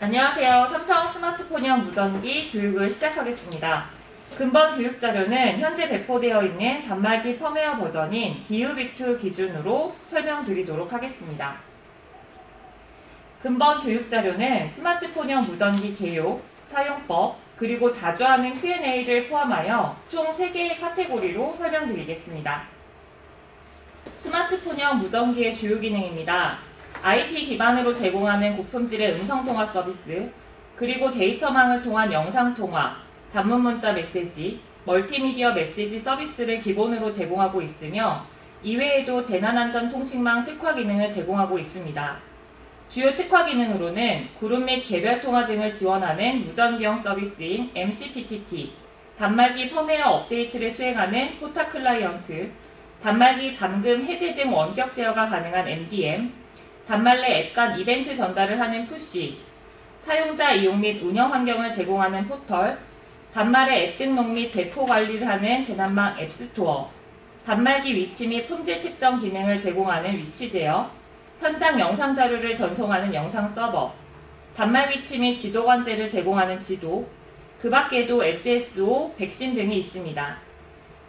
안녕하세요. 삼성 스마트폰형 무전기 교육을 시작하겠습니다. 근본 교육 자료는 현재 배포되어 있는 단말기 펌웨어 버전인 BUB2 기준으로 설명드리도록 하겠습니다. 근본 교육 자료는 스마트폰형 무전기 개요, 사용법, 그리고 자주 하는 Q&A를 포함하여 총 3개의 카테고리로 설명드리겠습니다. 스마트폰형 무전기의 주요 기능입니다. IP 기반으로 제공하는 고품질의 음성 통화 서비스, 그리고 데이터망을 통한 영상 통화, 단문 문자 메시지, 멀티미디어 메시지 서비스를 기본으로 제공하고 있으며 이외에도 재난안전통신망 특화 기능을 제공하고 있습니다. 주요 특화 기능으로는 그룹 및 개별 통화 등을 지원하는 무전기형 서비스인 MCPTT, 단말기 펌웨어 업데이트를 수행하는 포타 클라이언트, 단말기 잠금 해제 등 원격 제어가 가능한 MDM, 단말 내앱간 이벤트 전달을 하는 푸시, 사용자 이용 및 운영 환경을 제공하는 포털, 단말의 앱 등록 및 배포 관리를 하는 재난망 앱스토어, 단말기 위치 및 품질 측정 기능을 제공하는 위치 제어, 현장 영상 자료를 전송하는 영상 서버, 단말 위치 및 지도 관제를 제공하는 지도, 그 밖에도 SSO, 백신 등이 있습니다.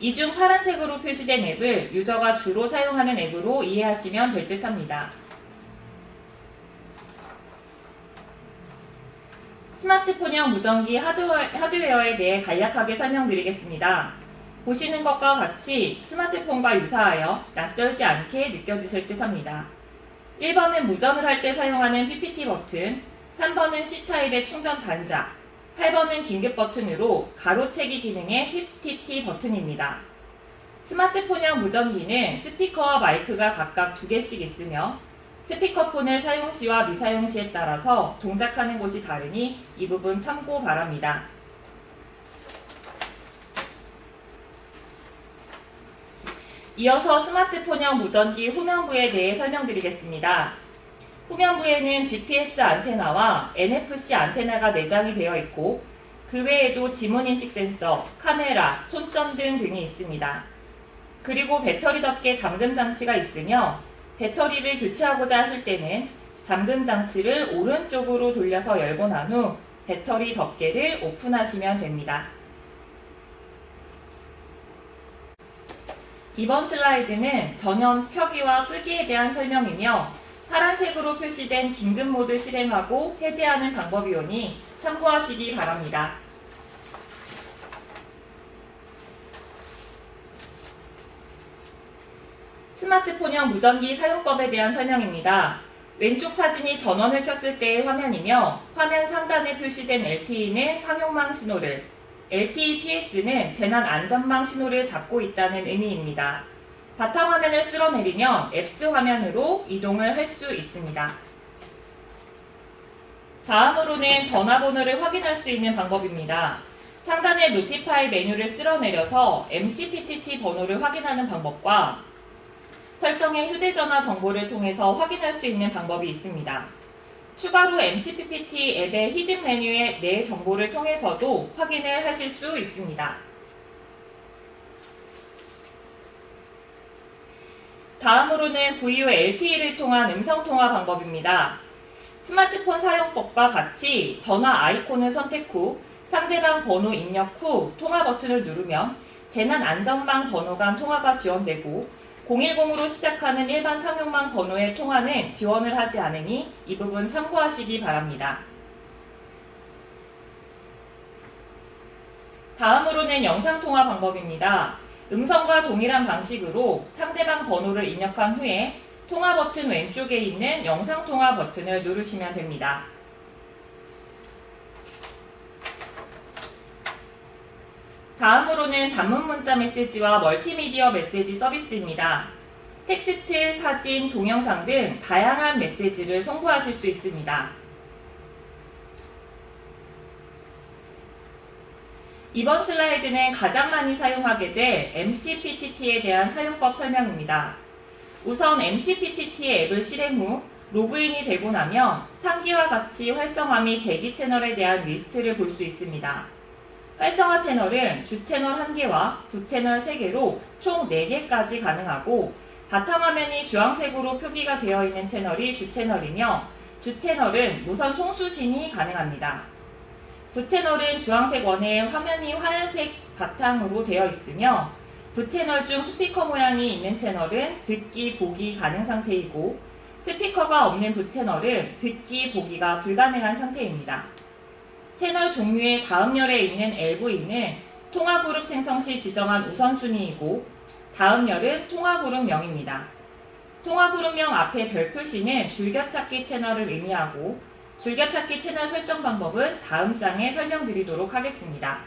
이 중 파란색으로 표시된 앱을 유저가 주로 사용하는 앱으로 이해하시면 될 듯합니다. 스마트폰형 무전기 하드웨어, 하드웨어 에 대해 간략하게 설명드리겠습니다. 보시는 것과 같이 스마트폰과 유사하여 낯설지 않게 느껴지실 듯 합니다. 1번은 무전을 할 때 사용하는 PPT 버튼, 3번은 C타입의 충전 단자, 8번은 긴급 버튼으로 가로채기 기능의 PTT 버튼입니다. 스마트폰형 무전기는 스피커와 마이크가 각각 두 개씩 있으며 스피커폰을 사용 시와 미사용 시에 따라서 동작하는 곳이 다르니 이 부분 참고 바랍니다. 이어서 스마트폰형 무전기 후면부에 대해 설명드리겠습니다. 후면부에는 GPS 안테나와 NFC 안테나가 내장이 되어 있고 그 외에도 지문인식 센서, 카메라, 손전 등 등이 있습니다. 그리고 배터리 덮개 잠금 장치가 있으며 배터리를 교체하고자 하실 때는 잠금 장치를 오른쪽으로 돌려서 열고 난 후 배터리 덮개를 오픈하시면 됩니다. 이번 슬라이드는 전원 켜기와 끄기에 대한 설명이며 파란색으로 표시된 긴급 모드 실행하고 해제하는 방법이오니 참고하시기 바랍니다. 스마트폰형 무전기 사용법에 대한 설명입니다. 왼쪽 사진이 전원을 켰을 때의 화면이며 화면 상단에 표시된 LTE는 상용망 신호를, LTE-PS는 재난 안전망 신호를 잡고 있다는 의미입니다. 바탕화면을 쓸어내리면 앱스 화면으로 이동을 할 수 있습니다. 다음으로는 전화번호를 확인할 수 있는 방법입니다. 상단의 노티파이 메뉴를 쓸어내려서 MCPTT 번호를 확인하는 방법과 설정의 휴대전화 정보를 통해서 확인할 수 있는 방법이 있습니다. 추가로 MCPPT 앱의 히든 메뉴의 내 정보를 통해서도 확인을 하실 수 있습니다. 다음으로는 VO LTE를 통한 음성통화 방법입니다. 스마트폰 사용법과 같이 전화 아이콘을 선택 후 상대방 번호 입력 후 통화 버튼을 누르면 재난 안전망 번호 간 통화가 지원되고 010으로 시작하는 일반 상용망 번호의 통화는 지원을 하지 않으니 이 부분 참고하시기 바랍니다. 다음으로는 영상통화 방법입니다. 음성과 동일한 방식으로 상대방 번호를 입력한 후에 통화 버튼 왼쪽에 있는 영상통화 버튼을 누르시면 됩니다. 다음으로는 단문 문자 메시지와 멀티미디어 메시지 서비스입니다. 텍스트, 사진, 동영상 등 다양한 메시지를 송부하실 수 있습니다. 이번 슬라이드는 가장 많이 사용하게 될 MCPTT에 대한 사용법 설명입니다. 우선 MCPTT의 앱을 실행 후 로그인이 되고 나면 상기와 같이 활성화 및 대기 채널에 대한 리스트를 볼 수 있습니다. 활성화 채널은 주 채널 1개와 부 채널 3개로 총 4개까지 가능하고 바탕화면이 주황색으로 표기가 되어 있는 채널이 주 채널이며 주 채널은 무선 송수신이 가능합니다. 부 채널은 주황색 원에 화면이 하얀색 바탕으로 되어 있으며 부 채널 중 스피커 모양이 있는 채널은 듣기, 보기 가능 상태이고 스피커가 없는 부 채널은 듣기, 보기가 불가능한 상태입니다. 채널 종류의 다음 열에 있는 LV는 통화그룹 생성 시 지정한 우선순위이고 다음 열은 통화그룹명입니다. 통화그룹명 앞에 별 표시는 줄겨찾기 채널을 의미하고 줄겨찾기 채널 설정 방법은 다음 장에 설명드리도록 하겠습니다.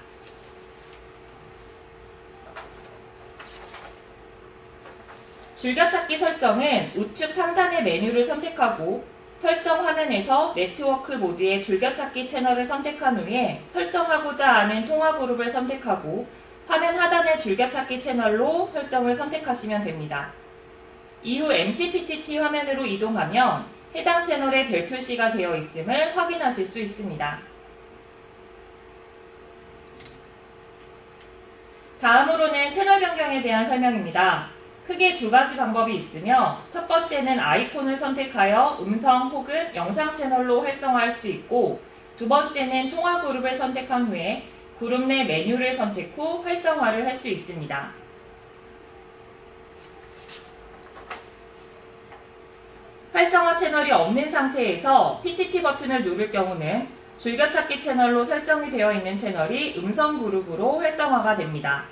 줄겨찾기 설정은 우측 상단의 메뉴를 선택하고 설정 화면에서 네트워크 모드의 줄겨찾기 채널을 선택한 후에 설정하고자 하는 통화 그룹을 선택하고 화면 하단의 줄겨찾기 채널로 설정을 선택하시면 됩니다. 이후 MCPTT 화면으로 이동하면 해당 채널에 별 표시가 되어 있음을 확인하실 수 있습니다. 다음으로는 채널 변경에 대한 설명입니다. 크게 두 가지 방법이 있으며 첫 번째는 아이콘을 선택하여 음성 혹은 영상 채널로 활성화할 수 있고 두 번째는 통화 그룹을 선택한 후에 그룹 내 메뉴를 선택 후 활성화를 할 수 있습니다. 활성화 채널이 없는 상태에서 PTT 버튼을 누를 경우는 줄겨찾기 채널로 설정이 되어 있는 채널이 음성 그룹으로 활성화가 됩니다.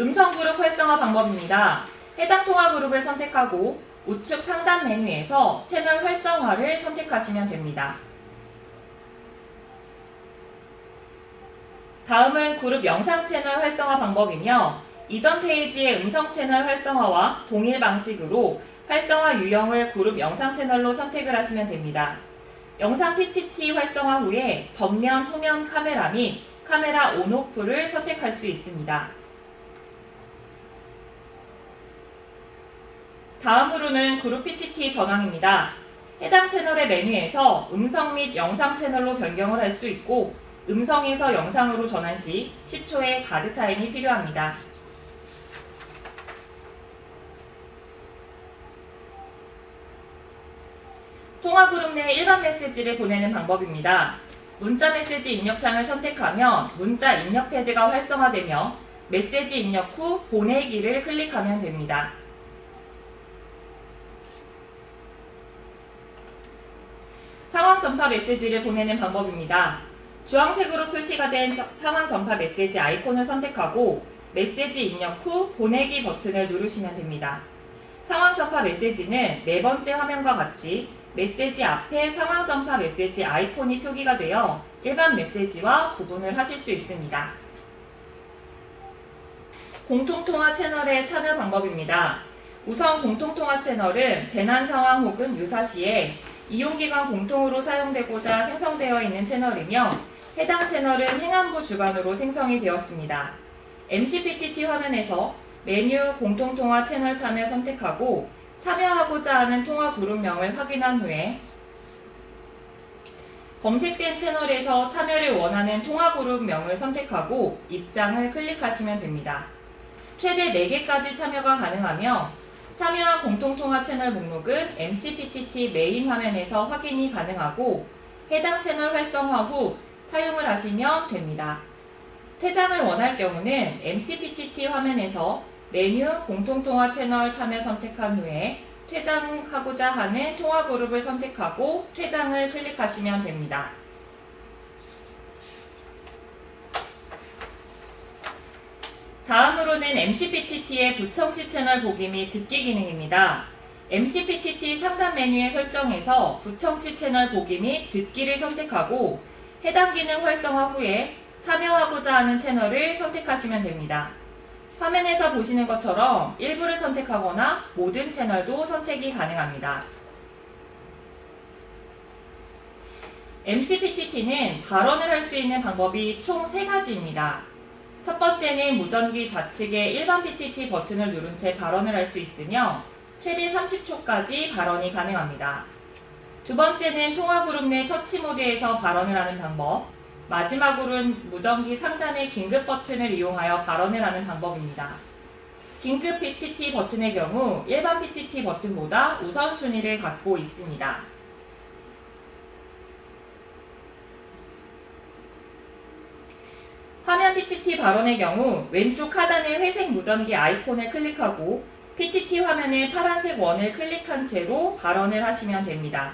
음성 그룹 활성화 방법입니다. 해당 통화 그룹을 선택하고 우측 상단 메뉴에서 채널 활성화를 선택하시면 됩니다. 다음은 그룹 영상 채널 활성화 방법이며 이전 페이지의 음성 채널 활성화와 동일 방식으로 활성화 유형을 그룹 영상 채널로 선택을 하시면 됩니다. 영상 PTT 활성화 후에 전면, 후면 카메라 및 카메라 온오프를 선택할 수 있습니다. 다음으로는 그룹 PTT 전환입니다. 해당 채널의 메뉴에서 음성 및 영상 채널로 변경을 할 수 있고 음성에서 영상으로 전환 시 10초의 가드 타임이 필요합니다. 통화 그룹 내 일반 메시지를 보내는 방법입니다. 문자 메시지 입력창을 선택하면 문자 입력 패드가 활성화되며 메시지 입력 후 보내기를 클릭하면 됩니다. 상황 전파 메시지를 보내는 방법입니다. 주황색으로 표시가 된 사- 상황 전파 메시지 아이콘을 선택하고 메시지 입력 후 보내기 버튼을 누르시면 됩니다. 상황 전파 메시지는 네 번째 화면과 같이 메시지 앞에 상황 전파 메시지 아이콘이 표기가 되어 일반 메시지와 구분을 하실 수 있습니다. 공통통화 채널의 참여 방법입니다. 우선 공통통화 채널은 재난 상황 혹은 유사시에 이용기관 공통으로 사용되고자 생성되어 있는 채널이며 해당 채널은 행안부 주관으로 생성이 되었습니다. MCPTT 화면에서 메뉴 공통통화 채널 참여 선택하고 참여하고자 하는 통화 그룹명을 확인한 후에 검색된 채널에서 참여를 원하는 통화 그룹명을 선택하고 입장을 클릭하시면 됩니다. 최대 4개까지 참여가 가능하며 참여한 공통통화 채널 목록은 MCPTT 메인 화면에서 확인이 가능하고 해당 채널 활성화 후 사용을 하시면 됩니다. 퇴장을 원할 경우는 MCPTT 화면에서 메뉴 공통통화 채널 참여 선택한 후에 퇴장하고자 하는 통화 그룹을 선택하고 퇴장을 클릭하시면 됩니다. 다음으로는 MCPTT의 부청취 채널 보기 및 듣기 기능입니다. MCPTT 상단 메뉴의 설정에서 부청취 채널 보기 및 듣기를 선택하고 해당 기능 활성화 후에 참여하고자 하는 채널을 선택하시면 됩니다. 화면에서 보시는 것처럼 일부를 선택하거나 모든 채널도 선택이 가능합니다. MCPTT는 발언을 할 수 있는 방법이 총 3가지입니다. 첫 번째는 무전기 좌측의 일반 PTT 버튼을 누른 채 발언을 할 수 있으며 최대 30초까지 발언이 가능합니다. 두 번째는 통화 그룹 내 터치 모드에서 발언을 하는 방법. 마지막으로는 무전기 상단의 긴급 버튼을 이용하여 발언을 하는 방법입니다. 긴급 PTT 버튼의 경우 일반 PTT 버튼보다 우선순위를 갖고 있습니다. 화면 PTT 발언의 경우 왼쪽 하단의 회색 무전기 아이콘을 클릭하고 PTT 화면의 파란색 원을 클릭한 채로 발언을 하시면 됩니다.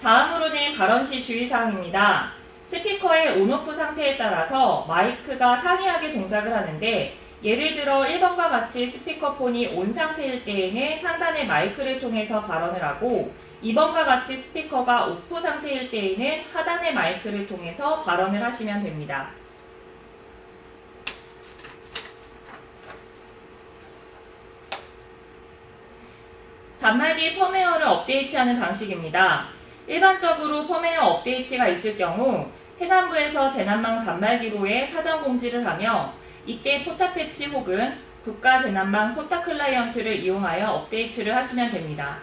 다음으로는 발언 시 주의사항입니다. 스피커의 온오프 상태에 따라서 마이크가 상이하게 동작을 하는데 예를 들어 1번과 같이 스피커폰이 온 상태일 때에는 상단의 마이크를 통해서 발언을 하고 2번과 같이 스피커가 오프 상태일 때에는 하단의 마이크를 통해서 발언을 하시면 됩니다. 단말기 펌웨어를 업데이트하는 방식입니다. 일반적으로 펌웨어 업데이트가 있을 경우 해관부에서 재난망 단말기로의 사전 공지를 하며 이때 포타 패치 혹은 국가 재난망 포타 클라이언트를 이용하여 업데이트를 하시면 됩니다.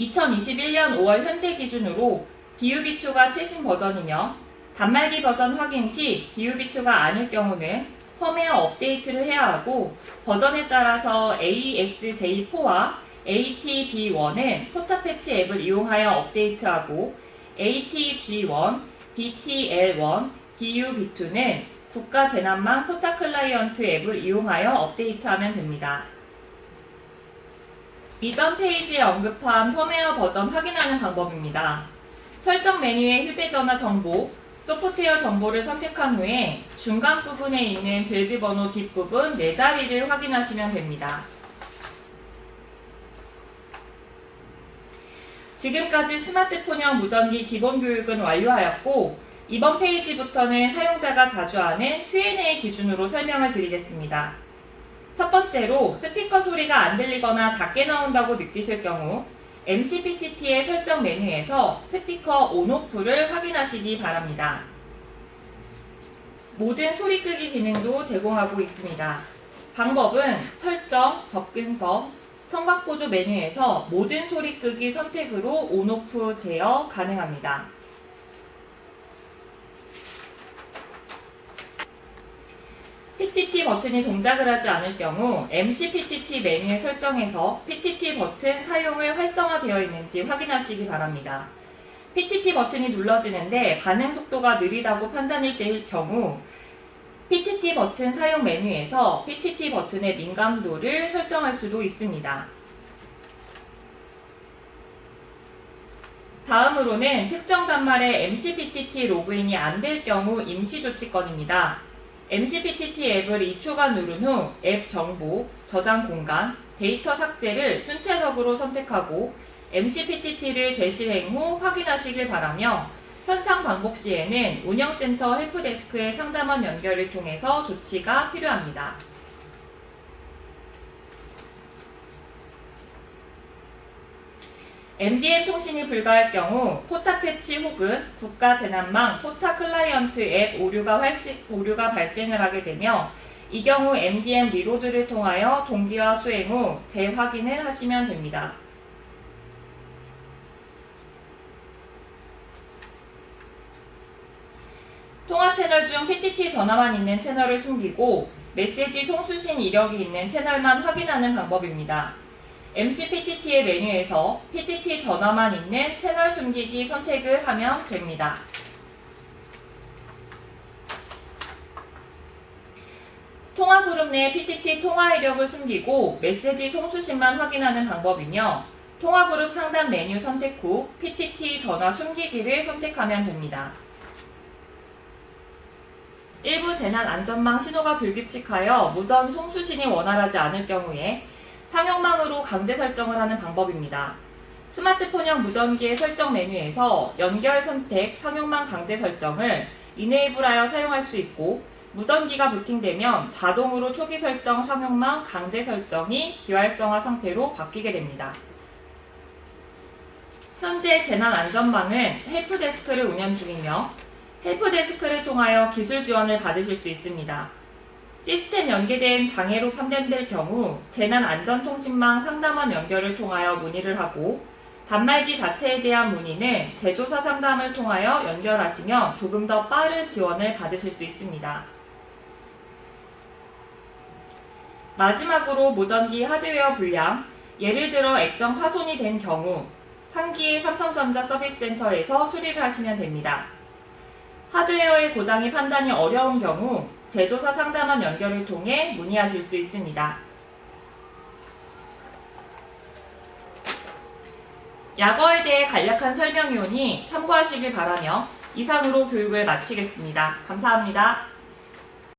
2021년 5월 현재 기준으로 BUB2가 최신 버전이며 단말기 버전 확인 시 BUB2가 아닐 경우는 펌웨어 업데이트를 해야 하고 버전에 따라서 ASJ4와 ATB1은 포타 패치 앱을 이용하여 업데이트하고 ATG1, BTL1, BUB2는 국가 재난망 포타 클라이언트 앱을 이용하여 업데이트하면 됩니다. 이전 페이지에 언급한 펌웨어 버전 확인하는 방법입니다. 설정 메뉴의 휴대전화 정보, 소프트웨어 정보를 선택한 후에 중간 부분에 있는 빌드 번호 뒷부분 4자리를 확인하시면 됩니다. 지금까지 스마트폰형 무전기 기본 교육은 완료하였고 이번 페이지부터는 사용자가 자주 하는 Q&A 기준으로 설명을 드리겠습니다. 첫 번째로 스피커 소리가 안 들리거나 작게 나온다고 느끼실 경우 MCPTT의 설정 메뉴에서 스피커 온오프를 확인하시기 바랍니다. 모든 소리 끄기 기능도 제공하고 있습니다. 방법은 설정, 접근성, 청각보조 메뉴에서 모든 소리 끄기 선택으로 온오프 제어 가능합니다. PTT 버튼이 동작을 하지 않을 경우 MC PTT 메뉴에 설정해서 PTT 버튼 사용을 활성화되어 있는지 확인하시기 바랍니다. PTT 버튼이 눌러지는데 반응 속도가 느리다고 판단일 때일 경우 PTT 버튼 사용 메뉴에서 PTT 버튼의 민감도를 설정할 수도 있습니다. 다음으로는 특정 단말에 MCPTT 로그인이 안 될 경우 임시 조치권입니다. MCPTT 앱을 2초간 누른 후 앱 정보, 저장 공간, 데이터 삭제를 순차적으로 선택하고 MCPTT를 재실행 후 확인하시길 바라며 현상 반복 시에는 운영센터 헬프데스크의 상담원 연결을 통해서 조치가 필요합니다. MDM 통신이 불가할 경우 포타 패치 혹은 국가 재난망 포타 클라이언트 앱 오류가, 활세, 오류가 발생을 하게 되며 이 경우 MDM 리로드를 통하여 동기화 수행 후 재확인을 하시면 됩니다. 통화 채널 중 PTT 전화만 있는 채널을 숨기고 메시지 송수신 이력이 있는 채널만 확인하는 방법입니다. MC PTT의 메뉴에서 PTT 전화만 있는 채널 숨기기 선택을 하면 됩니다. 통화 그룹 내 PTT 통화 이력을 숨기고 메시지 송수신만 확인하는 방법이며 통화 그룹 상단 메뉴 선택 후 PTT 전화 숨기기를 선택하면 됩니다. 일부 재난 안전망 신호가 불규칙하여 무전 송수신이 원활하지 않을 경우에 상용망으로 강제 설정을 하는 방법입니다. 스마트폰형 무전기의 설정 메뉴에서 연결 선택 상용망 강제 설정을 이네이블하여 사용할 수 있고 무전기가 부팅되면 자동으로 초기 설정 상용망 강제 설정이 비활성화 상태로 바뀌게 됩니다. 현재 재난 안전망은 헬프데스크를 운영 중이며 헬프데스크를 통하여 기술 지원을 받으실 수 있습니다. 시스템 연계된 장애로 판단될 경우 재난안전통신망 상담원 연결을 통하여 문의를 하고 단말기 자체에 대한 문의는 제조사 상담을 통하여 연결하시면 조금 더 빠른 지원을 받으실 수 있습니다. 마지막으로 무전기 하드웨어 불량, 예를 들어 액정 파손이 된 경우 상기의 삼성전자 서비스센터에서 수리를 하시면 됩니다. 하드웨어의 고장이 판단이 어려운 경우 제조사 상담원 연결을 통해 문의하실 수 있습니다. 약어에 대해 간략한 설명이 오니 참고하시길 바라며 이상으로 교육을 마치겠습니다. 감사합니다.